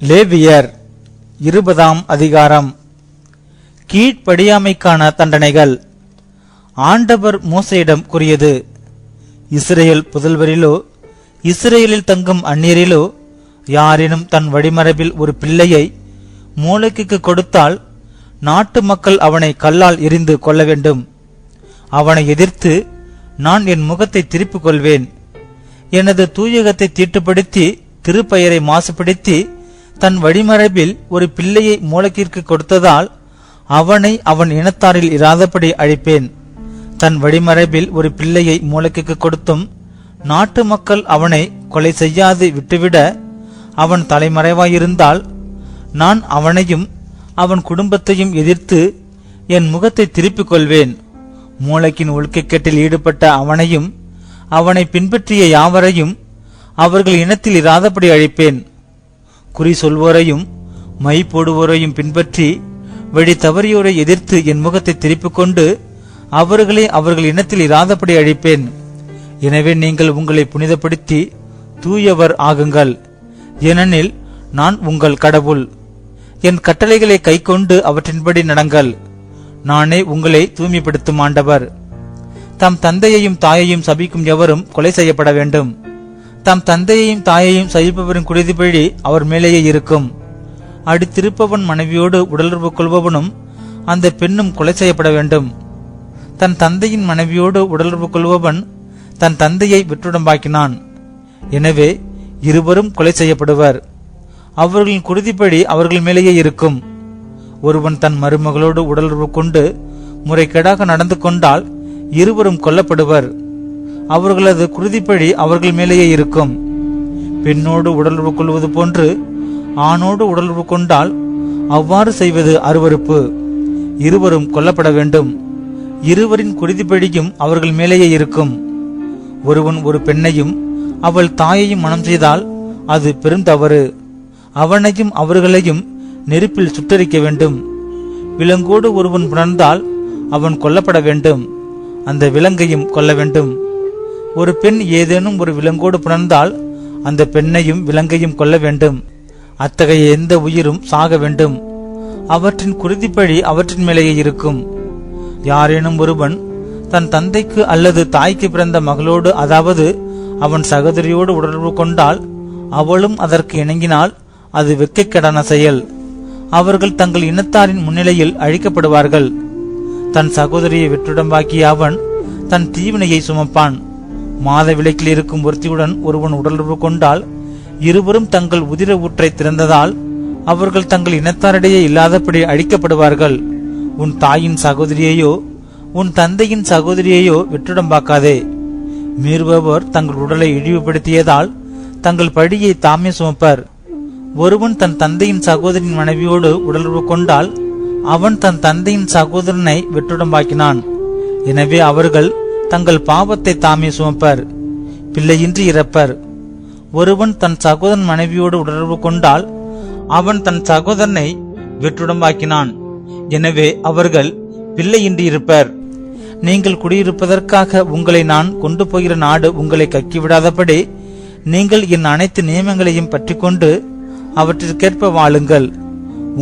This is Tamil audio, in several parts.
லேவியர் இருபதாம் அதிகாரம். கீழ்ப்படியாமைக்கான தண்டனைகள். ஆண்டவர் மோசையிடம் கூறியது இஸ்ரேல் புதல்வரிலோ இஸ்ரேலில் தங்கும் அந்நியரிலோ யாரேனும் தன் வழிமரபில் ஒரு பிள்ளையை மூளைக்கு கொடுத்தால் நாட்டு மக்கள் அவனை கல்லால் எரிந்து கொள்ள வேண்டும். அவனை எதிர்த்து நான் என் முகத்தை திருப்பிக் கொள்வேன். எனது தூயகத்தை தீட்டுப்படுத்தி திருப்பெயரை மாசுபடுத்தி தன் வழிமரபில் ஒரு பிள்ளையை மூலக்கிற்கு கொடுத்ததால் அவனை அவன் இனத்தாரில் இராதபடி அழைப்பேன். தன் வழிமரபில் ஒரு பிள்ளையை மூலக்கிற்கு கொடுத்தும் நாட்டு மக்கள் அவனை கொலை செய்யாது விட்டுவிட அவன் தலைமறைவாயிருந்தால் நான் அவனையும் அவன் குடும்பத்தையும் எதிர்த்து என் முகத்தை திருப்பிக் கொள்வேன். மூளைக்கின் ஒழுக்கக்கேட்டில் ஈடுபட்ட அவனையும் அவனை பின்பற்றிய யாவரையும் அவர்கள் இனத்தில் இராதபடி அழிப்பேன். குறி சொல்வோரையும் மை போடுவோரையும் பின்பற்றி வழி தவறியோரை எதிர்த்து என் முகத்தை திருப்பிக் கொண்டு அவர்களை அவர்கள் இனத்தில் இராதபடி அழிப்பேன். எனவே நீங்கள் உங்களை புனிதப்படுத்தி தூயவர் ஆகுங்கள். ஏனெனில் நான் உங்கள் கடவுள். என் கட்டளைகளை கைக்கொண்டு அவற்றின்படி நடங்கள். நானே உங்களை தூய்மைப்படுத்தும் ஆண்டவர். தம் தந்தையையும் தாயையும் சபிக்கும் எவரும் கொலை செய்யப்பட வேண்டும். தம் தந்தையையும் தாயையும் சகிப்பவரின் குருதிப்படி அவர் மேலேயே இருக்கும். அடித்திருப்பவன் மனைவியோடு உடலுறவு கொள்பவனும் அந்த பெண்ணும் கொலை செய்யப்பட வேண்டும். தன் தந்தையின் மனைவியோடு உடலுறவு கொள்பவன் தன் தந்தையை வெற்றுடம்பாக்கினான் எனவே இருவரும் கொலை செய்யப்படுவர். அவர்களின் குருதிப்படி அவர்கள் மேலேயே இருக்கும். ஒருவன் தன் மருமகளோடு உடலுறவு கொண்டு முறைகேடாக நடந்து கொண்டால் இருவரும் கொல்லப்படுவர். அவர்களது குருதிப்படி அவர்கள் மேலேயே இருக்கும். பெண்ணோடு உடலுறவு கொள்வது போன்று ஆணோடு உடலுறவு கொண்டால் அவ்வாறு செய்வது அருவருப்பு. இருவரும் கொல்லப்பட வேண்டும். இருவரின் குருதிப்படியும் அவர்கள் மேலேயே இருக்கும். ஒருவன் ஒரு பெண்ணையும் அவள் தாயையும் மனம் செய்தால் அது பெரும் தவறு. அவனையும் அவர்களையும் நெருப்பில் சுட்டரிக்க வேண்டும். விலங்கோடு ஒருவன் புணர்ந்தால் அவன் கொல்லப்பட வேண்டும். அந்த விலங்கையும் கொல்ல வேண்டும். ஒரு பெண் ஏதேனும் ஒரு விலங்கோடு புணர்ந்தால் அந்த பெண்ணையும் விலங்கையும் கொல்ல வேண்டும். அத்தகைய எந்த உயிரும் சாக வேண்டும். அவற்றின் குருதிப்பழி அவற்றின் மேலேயே இருக்கும். யாரேனும் ஒருவன் தன் தந்தைக்கு அல்லது தாய்க்கு பிறந்த மகளோடு அதாவது அவன் சகோதரியோடு உடர்பு கொண்டால் அவளும் அதற்கு இணங்கினால் அது வெக்கக்கடான செயல். அவர்கள் தங்கள் இனத்தாரின் முன்னிலையில் அழிக்கப்படுவார்கள். தன் சகோதரியை வெற்றுடம்பாக்கிய அவன் தன் தீவினையை சுமப்பான். மாத விளக்கில் இருக்கும் ஒருத்தியுடன் ஒருவன் உடலுறவு கொண்டால் இருவரும் தங்கள் உதிர ஊற்றை திறந்ததால் அவர்கள் தங்கள் இனத்தாரிடையே இல்லாதபடி அழிக்கப்படுவார்கள். உன் தாயின் சகோதரியையோ உன் தந்தையின் சகோதரியையோ வெற்றுடம்பாக்காதே மீறுபவர் தங்கள் உடலை இழிவுபடுத்தியதால் தங்கள் படியை தாமே சுமப்பர். ஒருவன் தன் தந்தையின் சகோதரின் மனைவியோடு உடலுறவு கொண்டால் அவன் தன் தந்தையின் சகோதரனை வெற்றுடம்பாக்கினான் எனவே அவர்கள் தங்கள் பாவத்தை தாமே சுமப்பர் பிள்ளையின்றி இறப்பர். ஒருவன் தன் சகோதரன் மனைவியோடு உணர்வு கொண்டால் அவன் தன் சகோதரனை வெற்றுடம்பாக்கினான் எனவே அவர்கள் பிள்ளையின்றி இருப்பர். நீங்கள் குடியிருப்பதற்காக உங்களை நான் கொண்டு போகிற நாடு உங்களை கக்கிவிடாதபடி நீங்கள் என் அனைத்து நியமங்களையும் பற்றிக்கொண்டு அவற்றிற்கேற்ப வாழுங்கள்.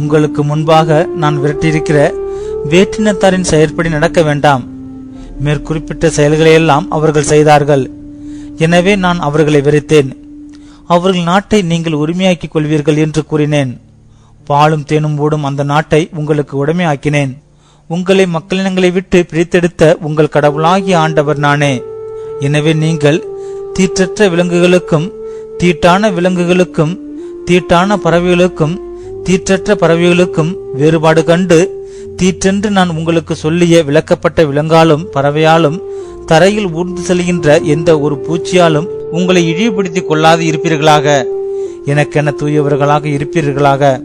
உங்களுக்கு முன்பாக நான் விரட்டியிருக்கிற வேற்றினத்தாரின் செயற்படி நடக்க வேண்டாம். மேற்குறிப்பிட்ட செயல்களையெல்லாம் அவர்கள் செய்தார்கள். எனவே நான் அவர்களை வெறுத்தேன். அவர்கள் நாட்டை நீங்கள் உரிமையாக்கிக் கொள்வீர்கள் என்று கூறினேன். பாலும் தேனும் ஓடும் அந்த நாட்டை உங்களுக்கு உடைமையாக்கினேன். உங்களை மக்களினங்களை விட்டு பிரித்தெடுத்த உங்கள் கடவுளாகிய ஆண்டவர் நானே. எனவே நீங்கள் தீற்றற்ற விலங்குகளுக்கும் தீட்டான விலங்குகளுக்கும் தீட்டான பறவைகளுக்கும் தீற்றற்ற பறவைகளுக்கும் வேறுபாடு கண்டு தீற்றென்று நான் உங்களுக்கு சொல்லிய விளக்கப்பட்ட விலங்காலும் பறவையாலும் தரையில் ஊர்ந்து செல்கின்ற எந்த ஒரு பூச்சியாலும் உங்களை இழிவுபடுத்திக் கொள்ளாது இருப்பீர்களாக. எனக்கென தூயவர்களாக இருப்பீர்களாக.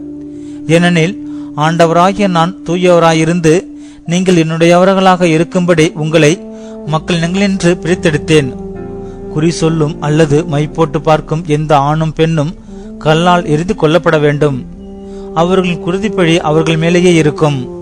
ஏனெனில் ஆண்டவராகிய நான் தூயவராயிருந்து நீங்கள் என்னுடையவர்களாக இருக்கும்படி உங்களை மக்கள் நின்று பிரித்தெடுத்தேன். குறி சொல்லும் அல்லது மை போட்டு பார்க்கும் எந்த ஆணும் பெண்ணும் கல்லால் எரிந்து கொல்லப்பட வேண்டும். அவர்களின் குருதிப்பழி அவர்கள் மேலேயே இருக்கும்.